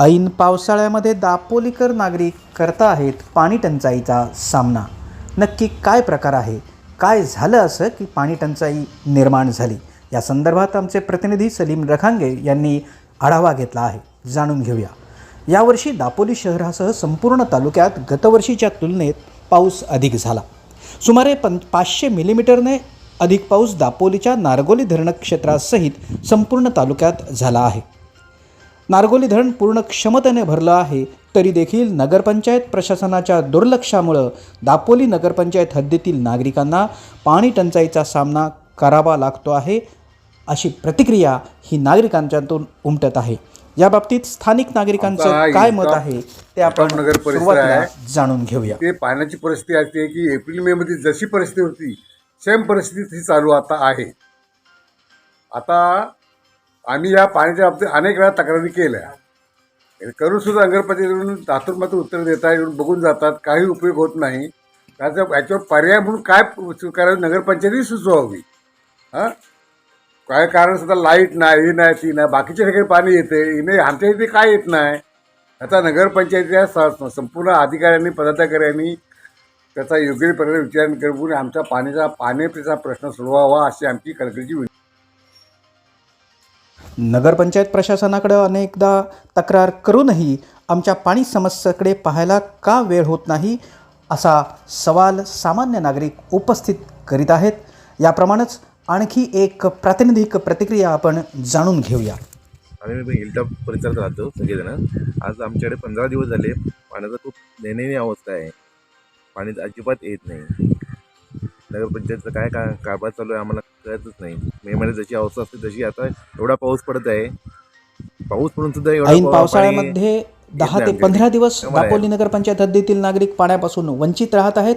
ऐन पावसाळ्यामध्ये दापोलीकर नागरिक करता आहेत पाणी टंचाईचा सामना. नक्की काय प्रकार आहे? काय झालं असं की पाणी टंचाई निर्माण झाली? या संदर्भात आमचे प्रतिनिधी सलीम रखांगे यांनी आढावा घेतला आहे. जाणून घेऊया. यावर्षी दापोली शहरासह संपूर्ण तालुक्यात गतवर्षीच्या तुलनेत पाऊस अधिक झाला. सुमारे पं पाचशे मिलीमीटरने अधिक पाऊस दापोलीच्या नारगोली धरण क्षेत्रासहित संपूर्ण तालुक्यात झाला आहे. नारगोली धरण पूर्ण क्षमतेने भरलं आहे तरी देखील नगरपंचायत प्रशासनाच्या दुर्लक्षामुळं दापोली नगरपंचायत हद्दीतील नागरिकांना पाणी टंचाईचा सामना करावा लागतो आहे अशी प्रतिक्रिया ही नागरिकांच्यातून उमटत आहे. या बाबतीत स्थानिक नागरिकांचं काय मत आहे ते आपण नगर परिसर. जाणून घेऊया. ते पाण्याची परिस्थिती असते की एप्रिल मे मध्ये जशी परिस्थिती होती सेम परिस्थिती ही चालू आता आहे. आता आम्ही या पाण्याच्या बाबतीत अनेक वेळा तक्रारी केल्या. करून सुद्धा नगरपंचायतीकडून तातून मात्र उत्तर देता येऊन बघून जातात. काही उपयोग होत नाही. त्याचा याच्यावर पर्याय म्हणून काय करावी नगरपंचायती सुचवावी. हां? काय कारण सुद्धा लाइट नाही ही नाही ती नाही. बाकीच्या ठिकाणी पाणी येते. इने आमच्या इथे काय येत नाही? आता नगरपंचायतीच्या स- संपूर्ण अधिकाऱ्यांनी पदाधिकाऱ्यांनी त्याचा योग्य प्रकारे विचार करून आमच्या पाण्याचा पाण्याचा प्रश्न सोडवावा अशी आमची कळकळीची विनंती नगरपंचायत प्रशासनाकडं अनेकदा तक्रार करूनही आमच्या पाणी समस्येकडे पाहायला का वेळ होत नाही असा सवाल सामान्य नागरिक उपस्थित करीत आहेत. याप्रमाणेच आणखी एक प्रातिनिधिक प्रतिक्रिया आपण जाणून घेऊया. आम्ही पण हिलटॉप परिसरात राहतो सगळेजण. आज आमच्याकडे पंधरा दिवस झाले पाण्याचा खूप दयनीय अवस्था आहे. पाणी अजिबात येत नाही. नगरपंचायतचं काय का कारभार चालू आहे आम्हाला कळतच नाही. मे महिन्यात जशी अवस्था असते तशी आता एवढा पाऊस पडत आहे. पाऊस पडून सुद्धा एवढा पावसाळ्यामध्ये दहा ते. पंधरा दिवस दापोली नगरपंचायत हद्दीतील नागरिक पाण्यापासून वंचित राहत आहेत.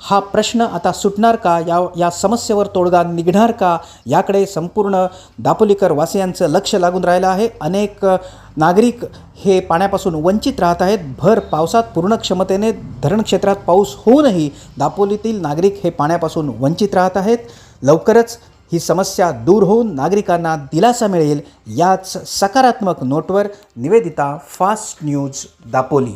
हा प्रश्न आता सुटणार का? या या समस्येवर तोडगा निघणार का? याकडे संपूर्ण दापोलीकर वासियांचं लक्ष लागून राहिलं आहे. अनेक नागरिक हे पाण्यापासून वंचित राहत आहेत. भर पावसात पूर्ण क्षमतेने धरण क्षेत्रात पाऊस होऊनही दापोलीतील नागरिक हे पाण्यापासून वंचित राहत आहेत. लवकरच ही समस्या दूर होऊन नागरिकांना दिलासा मिळेल. याच सकारात्मक नोटवर निवेदिता फास्ट न्यूज दापोली.